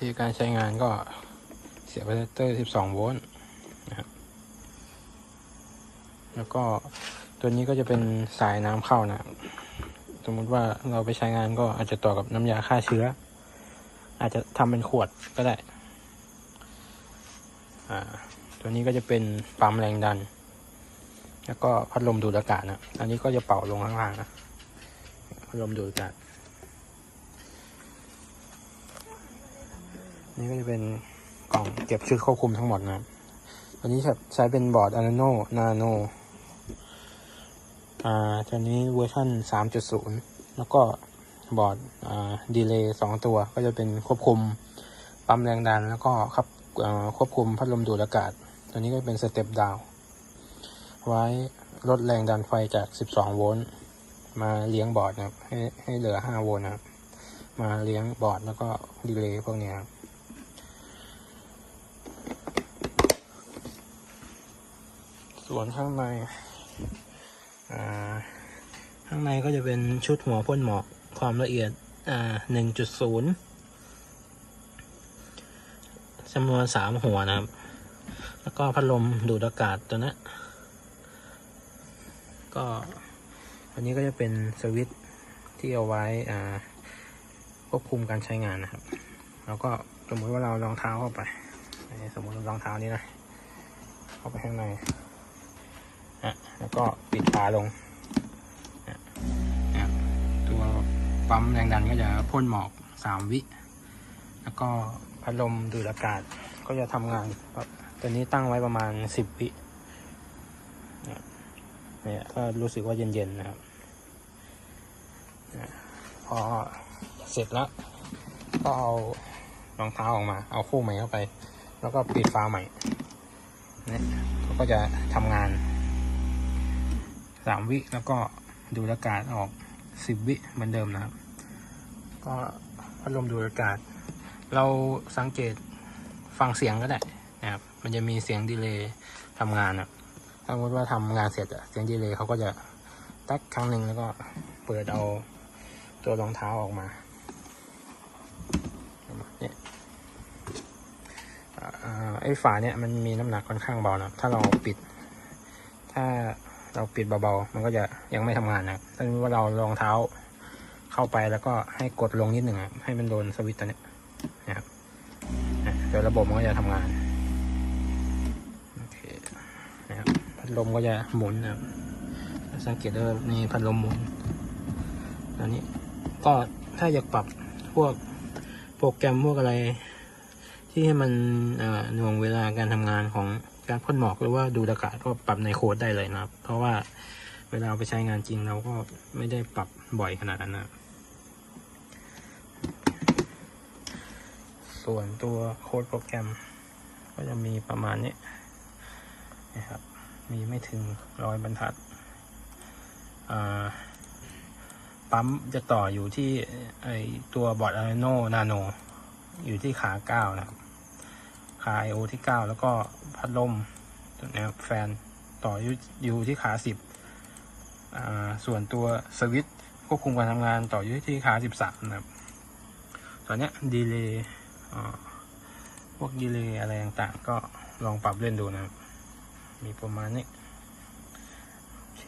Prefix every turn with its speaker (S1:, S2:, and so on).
S1: ธีการใช้งานก็เสียบอะแดปเตอร์ 12 โวลต์นะครับแล้วก็ตัวนี้ก็จะเป็นสายน้ำเข้านะสมมติว่าเราไปใช้งานก็อาจจะต่อกับน้ำยาฆ่าเชื้อ อาจจะทำเป็นขวดก็ได้ อ่า ตัวนี้ก็จะเป็นปั๊มแรงดัน แล้วก็พัดลมดูดอากาศนะ อันนี้ก็จะเป่าลงข้างล่างนะ พัดลมดูดอากาศ นี่ก็จะเป็นกล่องเก็บชุดควบคุมทั้งหมดนะครับตัวนี้ใช้เป็นบอร์ด Arduino Nano อ่าตัวนี้เวอร์ชัน3.0 แล้วก็บอร์ดอ่าดีเลย์สองตัวก็จะเป็นควบคุมปั๊มแรงดัน แล้วก็ครับอ่าควบคุมพัดลมดูดอากาศ ตัวนี้ก็เป็นสเต็ปดาวไว้ลดแรงดันไฟจาก 12 โวลต์มาเลี้ยงบอร์ดนะครับให้ให้เหลือ 5 โวลต์นะครับมาเลี้ยงบอร์ดแล้วก็ดีเลย์พวกนี้ครับ ส่วนข้างในอ่าข้างในก็จะเป็นชุดหัวพ่นหมอกความละเอียดอ่าหนึ่งจุดศูนย์จำนวนสามหัวนะครับ แล้วก็พัดลมดูดอากาศตัวนี้ก็อันนี้ก็จะเป็นสวิตช์ที่เอาไว้อ่าควบคุมการใช้งานนะครับ แล้วก็สมมติว่าเรารองเท้าเข้าไป สมมติเรารองเท้านี้นะ เข้าไปข้างใน อะแล้วก็ปิดฝาลงตัวปั๊มแรงดันก็จะพ่นหมอกสามวิ แล้วก็พัดลมดูดอากาศก็จะทำงานตัวนี้ตั้งไว้ประมาณสิบวิเนี่ยก็รู้สึกว่าเย็นๆนะครับพอเสร็จแล้ว ก็เอารองเท้าออกมา เอาคู่ใหม่เข้าไป แล้วก็ปิดฝาใหม่เนี่ยก็จะทำงาน สามวิแล้วก็ดูดอากาศออกสิบวิเหมือนเดิมนะครับ ก็พัดลมดูดอากาศ เราสังเกตฟังเสียงก็ได้นะครับ มันจะมีเสียงดีเลย์ทำงานนะถ้าสมมติว่าทำงานเสร็จเสียงดีเลย์เขาก็จะตักครั้งหนึ่งแล้วก็เปิดเอาตัวรองเท้าออกมาเนี่ยไอ้ฝาเนี่ยมันมีน้ำหนักค่อนข้างเบานะถ้าเราปิด ถ้า เราปิดเบาๆ มันก็จะยังไม่ทำงานนะครับถ้าสมมติว่าเรารองเท้าเข้าไปแล้วก็ให้กดลงนิดหนึ่งครับให้มันโดนสวิตช์ตัวนี้นะครับเดี๋ยวระบบมันก็จะทำงานนะครับพัดลมก็จะหมุนนะครับ สังเกตว่านี่พัดลมหมุนอันนี้ก็ถ้าอยากปรับพวกโปรแกรมพวกอะไร ที่ให้มันหน่วงเวลาการทำงานของ การพ่นหมอกหรือว่าดูดอากาศก็ปรับในโค้ดได้เลยนะครับ เพราะว่าเวลาเอาไปใช้งานจริงเราก็ไม่ได้ปรับบ่อยขนาดนั้นนะส่วนตัวโค้ดโปรแกรม ก็จะมีประมาณนี้นะครับ มีไม่ถึงร้อยบรรทัดปั๊มจะต่ออยู่ที่ไอตัวบอร์ด Arduino Nano อยู่ที่ขาเก้านะครับา I/O ที่เก้าแล้วก็พัดลมนี้ครับแฟนต่ออยู่อยู่ที่ขาสิบอ่าส่วนตัวสวิตช์ควบคุมการทำงานต่ออยู่ที่ขาสิบสามนะครับตอนนี้ดีเลย์พวกดีเลย์อะไรต่างๆ ก็ลองปรับเล่นดูนะครับ มีประมาณนี้ โอเค